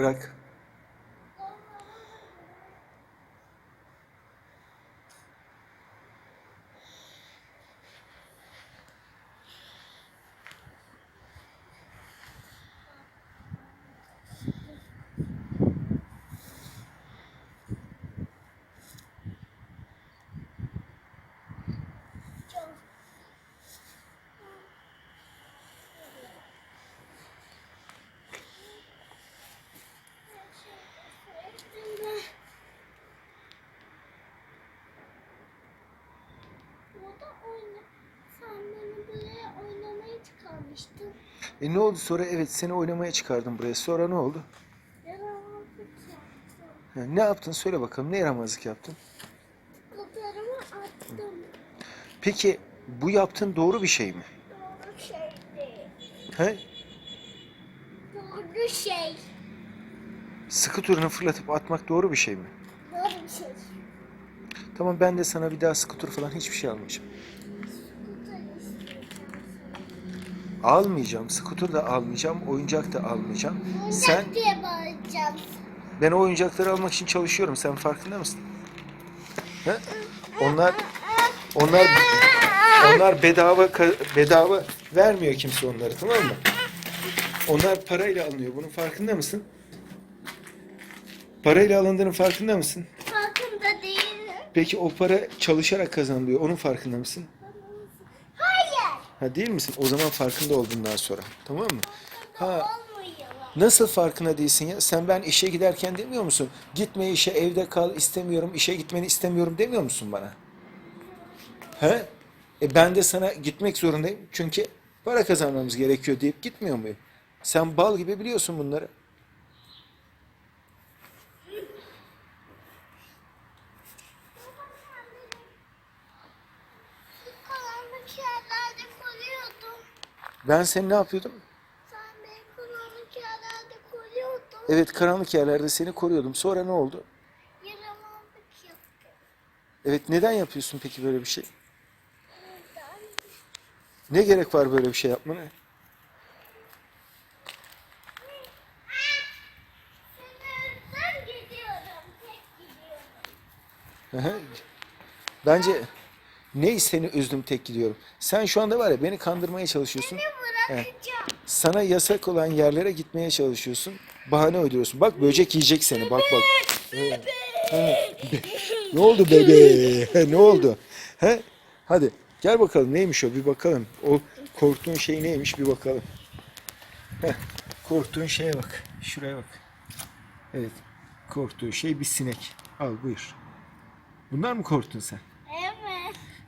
Bırak. Burada oyna. Sen beni buraya oynamaya çıkarmıştın. E ne oldu sonra? Evet seni oynamaya çıkardım buraya. Sonra ne oldu? Ha, ne yaptın? Söyle bakalım. Ne yaramazlık yaptın? Kutularımı attım. Peki bu yaptığın doğru bir şey mi? Doğru şey değil. He? Doğru şey. Sıkı turunu fırlatıp atmak doğru bir şey mi? Doğru bir şey. Tamam ben de sana bir daha sıkı tur falan hiçbir şey almayacağım. Almayacağım. Skuter da almayacağım. Oyuncak da almayacağım. sana. Sen Oyuncak diye bağıracağım. ben o oyuncakları almak için çalışıyorum. Sen farkında mısın? He? Onlar onlar onlar bedava bedava vermiyor kimse onları tamam mı? Onlar parayla alınıyor. Bunun farkında mısın? Parayla alındığının farkında mısın? Farkında değilim. Peki o para çalışarak kazanılıyor. Onun farkında mısın? Ha değil misin? O zaman farkında ol bundan sonra. Tamam mı? Ha. Nasıl farkına değilsin ya? Sen ben işe giderken demiyor musun? Gitme işe evde kal istemiyorum, işe gitmeni istemiyorum demiyor musun bana? He? E ben de sana gitmek zorundayım. Çünkü para kazanmamız gerekiyor deyip gitmiyor muyum? Sen bal gibi biliyorsun bunları. Karanlık yerlerde koruyordun. Ben seni ne yapıyordum? Sen beni karanlık yerlerde koruyordun. Evet karanlık yerlerde seni koruyordum. Sonra ne oldu? Yaramazlık yaptın. Evet neden yapıyorsun peki böyle bir şey? Neden? Ne gerek var böyle bir şey yapmana? Özlem gidiyorum. Tek gidiyorum. Bence neyi seni üzdüm tek gidiyorum. Sen şu anda var ya beni kandırmaya çalışıyorsun. Bırakacağım. Sana yasak olan yerlere gitmeye çalışıyorsun. Bahane uyduruyorsun. Bak böcek yiyecek seni. Bak bak. Evet. Ha. Ne oldu bebe? ne oldu? He? Hadi gel bakalım neymiş o bir bakalım. O korktuğun şey neymiş bir bakalım. Heh. Korktuğun şeye bak. Şuraya bak. Evet. Korktuğu şey bir sinek. Al buyur. Bunlar mı korktun sen?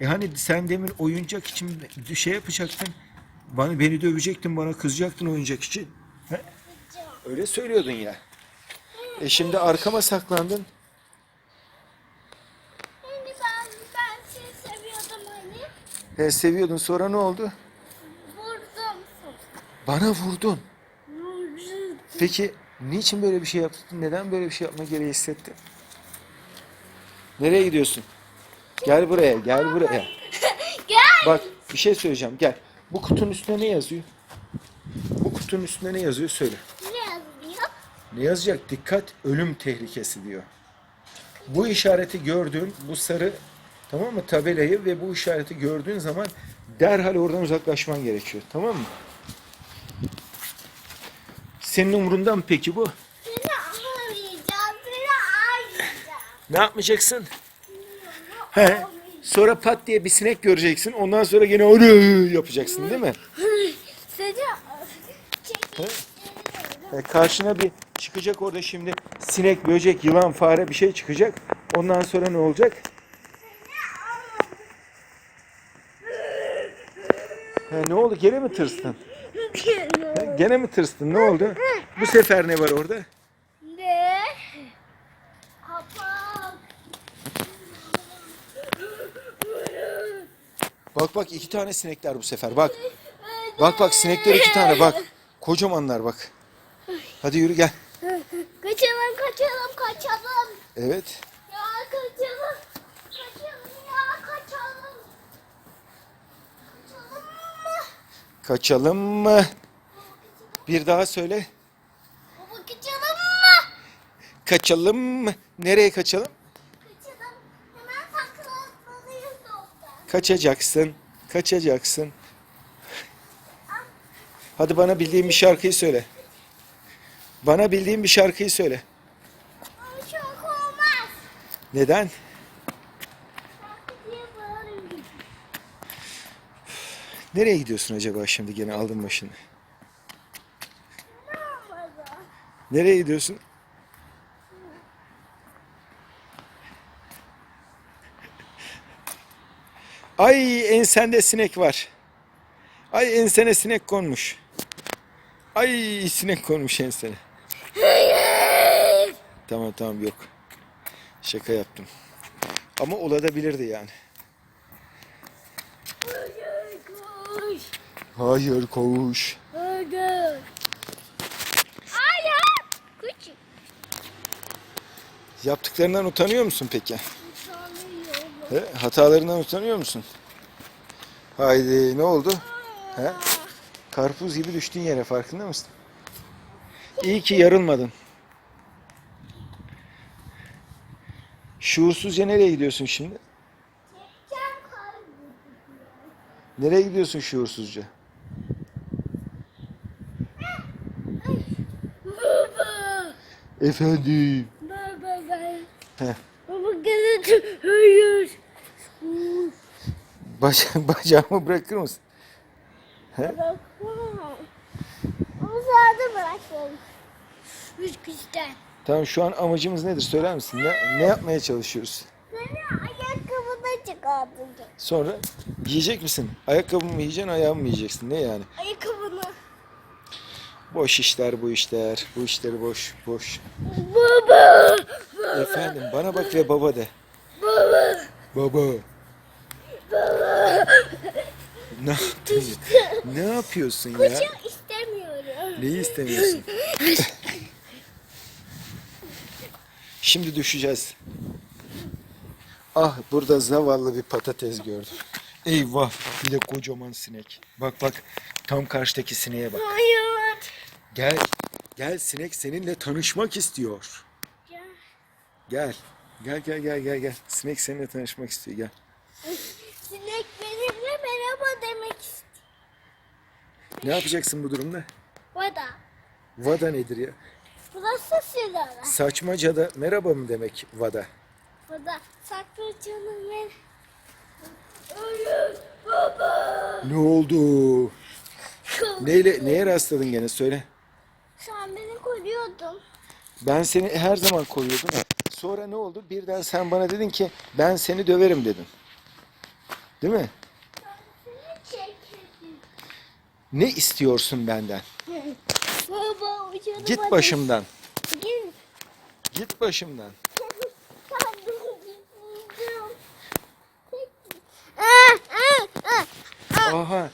E hani sen demin oyuncak için şey yapacaktın. Bana beni dövecektin, bana kızacaktın oyuncak için. He? Öyle söylüyordun ya. E şimdi arkama saklandın. Hani ben, ben seni seviyordum hani. He, seviyordun sonra ne oldu? Vurdum. Bana vurdun. Vurdum. Peki niçin böyle bir şey yaptın? Neden böyle bir şey yapma gereği hissettin? Nereye gidiyorsun? Gel buraya, gel buraya. Gel. Bak bir şey söyleyeceğim gel. Bu kutunun üstüne ne yazıyor? Bu kutunun üstüne ne yazıyor söyle. Ne yazıyor? Ne yazacak? Dikkat ölüm tehlikesi diyor. Bu işareti gördüğün bu sarı tamam mı tabelayı ve bu işareti gördüğün zaman derhal oradan uzaklaşman gerekiyor. Tamam mı? Senin umurunda mı peki bu? Seni arayacağım. Seni arayacağım. Ne yapmayacaksın? He. Sonra pat diye bir sinek göreceksin. Ondan sonra gene öyle yapacaksın değil mi? Çekip E, karşına bir çıkacak orada şimdi sinek, böcek, yılan, fare bir şey çıkacak. Ondan sonra ne olacak? He, ne oldu? Gene mi tırstın? He, gene mi tırstın? Ne oldu? Bu sefer ne var orada? Ne? Kapak. Bak bak iki tane sinekler bu sefer. Bak. Bak bak sinekler iki tane bak. Kocamanlar bak. Hadi yürü gel. Kaçalım kaçalım kaçalım. Evet. Ya kaçalım. Kaçalım ya kaçalım. Kaçalım mı? Kaçalım mı? Bir daha söyle. Baba kaçalım mı? kaçalım mı? Nereye kaçalım? Kaçacaksın. Kaçacaksın. Hadi bana bildiğin bir şarkıyı söyle. Bana bildiğin bir şarkıyı söyle. Çok olmaz. Neden? Nereye gidiyorsun acaba şimdi gene aldın başını? Nereye gidiyorsun? Ay ensende sinek var. Ay ensene sinek konmuş. Ay sinek konmuş ensene. Tamam tamam yok. Şaka yaptım. Ama olabilirdi yani. Hayır koş. Hayır koğuş. Hayır. Hayır. Küçük. Yaptıklarından utanıyor musun peki? He? Hatalarından utanıyor musun? Haydi ne oldu? He? Karpuz gibi düştün yere farkında mısın? İyi ki yarılmadın. Şuursuzca nereye gidiyorsun şimdi? Nereye gidiyorsun şuursuzca? Baba. Efendim. Baba ben. Heh. Baba gel. Baca bacağımı bırakır mısın? Bırakmam. Onu sağda bırakıyorum. Üç kişiden. Tamam şu an amacımız nedir söyler misin? Ne, ne yapmaya çalışıyoruz? Seni ayakkabına çıkartacağım. Sonra yiyecek misin? Ayakkabımı mı yiyeceksin, ayağımı mı yiyeceksin? Ne yani? Ayakkabını. Boş işler bu işler. Bu işleri boş, boş. Baba. Efendim bana bak ve baba de. Baba. Baba. Ne yaptın? ne yapıyorsun ya? Kuşum istemiyorum. Neyi istemiyorsun? Şimdi düşeceğiz. Ah burada zavallı bir patates gördüm. Eyvah bir de kocaman sinek. Bak bak tam karşıdaki sineğe bak. Hayır. Gel. Gel sinek seninle tanışmak istiyor. Ya. Gel. Gel gel gel gel gel. Sinek seninle tanışmak istiyor gel. Sinek benimle merhaba demek istiyor. Ne yapacaksın bu durumda? Vada. Vada nedir ya? Burası silahlar. Saçmacada merhaba mı demek vada? Vada. Canım ben. Hayır. Baba. Ne oldu? Neyle, neye rastladın gene söyle. Sen beni koruyordun. Ben seni her zaman koruyordum. Sonra ne oldu? Birden sen bana dedin ki ben seni döverim dedin. Değil mi? Seni çekildim. Ne istiyorsun benden? Baba Git bana- başımdan. Git. Git başımdan. Ah, ah, ah. Aha.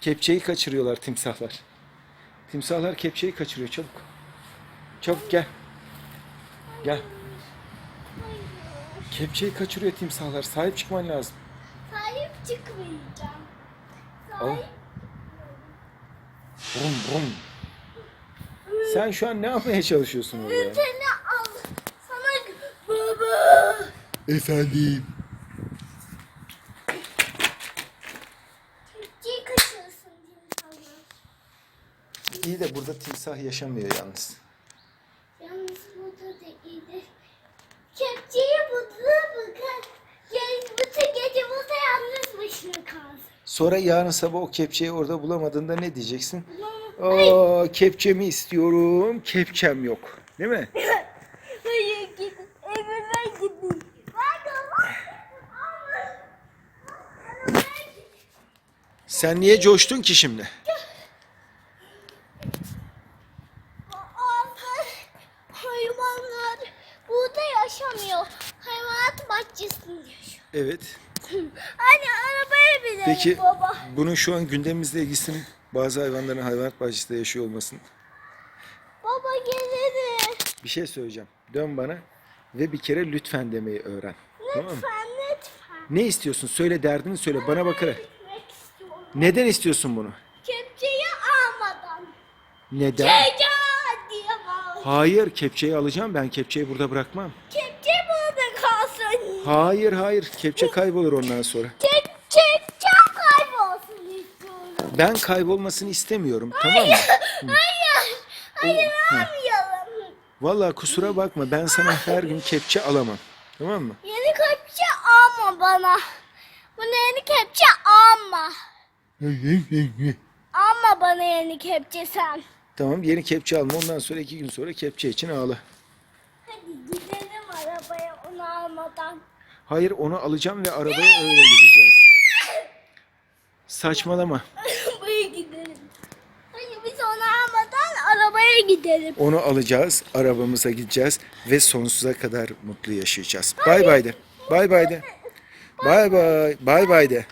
Kepçeyi kaçırıyorlar timsahlar. Timsahlar kepçeyi kaçırıyor çabuk. Çabuk gel. Gel. Kepçeyi kaçırıyor timsahlar. Sahip çıkman lazım. Sahip çıkmayacağım. Al. Brum brum. Sen şu an ne yapmaya çalışıyorsun orada? seni al. Sana baba. Efendim. İyi de burada timsah yaşamıyor. Yalnız burada da iyidir. Kepçeyi bulduğuna bakar. Yani bütün gece burada yalnız başına kalsın. Sonra yarın sabah o kepçeyi orada bulamadığında ne diyeceksin? Aa kepçemi istiyorum, kepçem yok. Değil mi? Hayır. Evime gidin. Sen niye coştun ki şimdi? Hayvanlar burada yaşamıyor. Hayvanat bahçesinde yaşıyor. Evet. Anne arabaya binelim Peki baba. bunun şu an gündemimizle ilgisinin bazı hayvanların hayvanat bahçesinde yaşıyor olmasın. Baba gelirim. Bir şey söyleyeceğim. Dön bana ve bir kere lütfen demeyi öğren. Tamam mı? Lütfen lütfen. Ne istiyorsun? Söyle derdini söyle. Bana bakarak. Gitmek istiyorum. Neden istiyorsun bunu? Kepçeyi almadan. Neden? Gece diye bağırıyor. Hayır kepçeyi alacağım ben kepçeyi burada bırakmam. Kepçe burada kalsın. Hayır hayır kepçe kaybolur ondan sonra. Kepçe kaybolsun istiyorum. Ben kaybolmasını istemiyorum tamam mı? Hayır. Hayır almayalım. Vallahi kusura bakma ben sana her gün kepçe alamam. Tamam mı? Yeni kepçe alma bana. Bana yeni kepçe alma. Alma bana yeni kepçe sen. tamam yeni kepçe alma ondan sonra iki gün sonra kepçe için ağla. Hadi gidelim arabaya onu almadan. Hayır onu alacağım ve arabaya öyle gideceğiz. Saçmalama. Buraya gidelim. Hayır biz onu almadan arabaya gidelim. Onu alacağız, arabamıza gideceğiz ve sonsuza kadar mutlu yaşayacağız. Bay bay de. Bay bay de. Bay bay. Bay bay de.